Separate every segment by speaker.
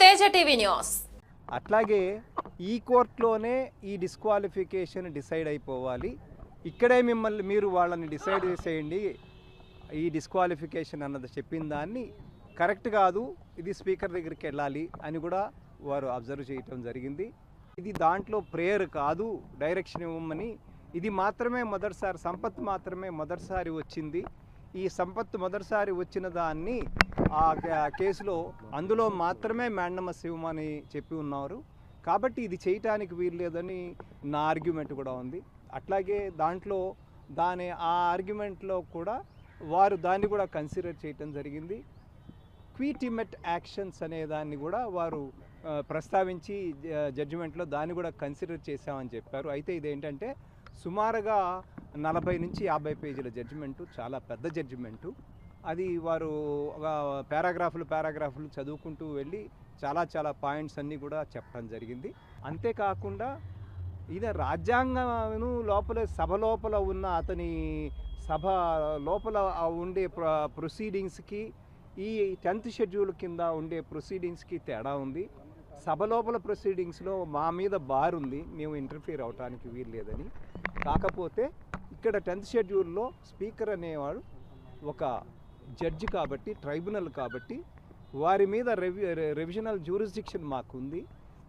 Speaker 1: Teja TV news.
Speaker 2: అట్లాగే ఈ కోర్టులోనే ఈ డిస్క్వాలిఫికేషన్ డిసైడ్ అయిపోవాలి. ఇక్కడే మిమ్మల్ని మీరు వాళ్ళని డిసైడ్ చేసేయండి. ఈ డిస్క్వాలిఫికేషన్ అన్నది చెప్పిన దాన్ని కరెక్ట్ కాదు ఇది స్పీకర్ దగ్గరికి వెళ్ళాలి అని కూడా వారు అబ్జర్వ్ చేయటం జరిగింది. ఇది దాంట్లో ప్రేయర్ కాదు డైరెక్షన్ ఇవ్వమని. ఇది మాత్రమే మొదటిసారి సంపత్ మాత్రమే మొదటిసారి వచ్చింది. ఈ సంపత్ మొదటిసారి వచ్చిన దాన్ని ఆ కే- కేసులో అందులో మాత్రమే మ్యాండమ శివం అని చెప్పి ఉన్నారు. కాబట్టి ఇది చేయటానికి వీలు లేదని నా ఆర్గ్యుమెంట్ కూడా ఉంది. అట్లాగే దాంట్లో దాని ఆ ఆర్గ్యుమెంట్లో కూడా వారు దాన్ని కూడా కన్సిడర్ చేయటం జరిగింది. క్వీటిమెట్ యాక్షన్స్ అనే దాన్ని కూడా వారు ప్రస్తావించి జడ్జిమెంట్లో దాన్ని కూడా కన్సిడర్ చేశామని చెప్పారు. అయితే ఇదేంటంటే సుమారుగా నలభై నుంచి యాభై పేజీల జడ్జిమెంటు చాలా పెద్ద జడ్జిమెంటు. అది వారు ఒక పారాగ్రాఫ్లు పారాగ్రాఫ్లు చదువుకుంటూ వెళ్ళి చాలా చాలా పాయింట్స్ అన్నీ కూడా చెప్పడం జరిగింది. అంతేకాకుండా ఇది రాజ్యాంగం లోపల సభ లోపల ఉన్న అతని సభ లోపల ఉండే ప్ర ప్రొసీడింగ్స్కి ఈ టెన్త్ షెడ్యూల్ కింద ఉండే ప్రొసీడింగ్స్కి తేడా ఉంది. సభ లోపల ప్రొసీడింగ్స్లో మా మీద బార్ ఉంది. మేము ఇంటర్ఫీర్ అవడానికి వీలు లేదని కాకపోతే ఇక్కడ టెన్త్ షెడ్యూల్లో స్పీకర్ అనేవాడు ఒక జడ్జి కాబట్టి ట్రైబ్యునల్ కాబట్టి వారి మీద రెవి రెవిజనల్ జ్యూరిస్డిక్షన్ మాకుంది.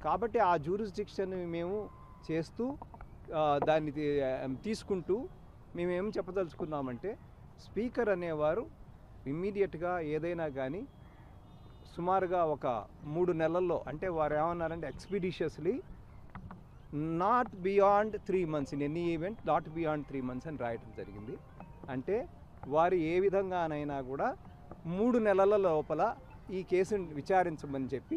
Speaker 2: కాబట్టి ఆ జ్యూరిస్డిక్షన్ మేము చేస్తూ దాన్ని తీ- తీసుకుంటూ మేమేం చెప్పదలుచుకున్నామంటే స్పీకర్ అనేవారు ఇమ్మీడియట్గా ఏదైనా కానీ సుమారుగా ఒక మూడు నెలల్లో అంటే వారు ఏమన్నారంటే expeditiously not beyond three months in any event not beyond three months అని రాయటం జరిగింది. అంటే వారు ఏ విధంగానైనా కూడా మూడు నెలల లోపల ఈ కేసును విచారించమని చెప్పి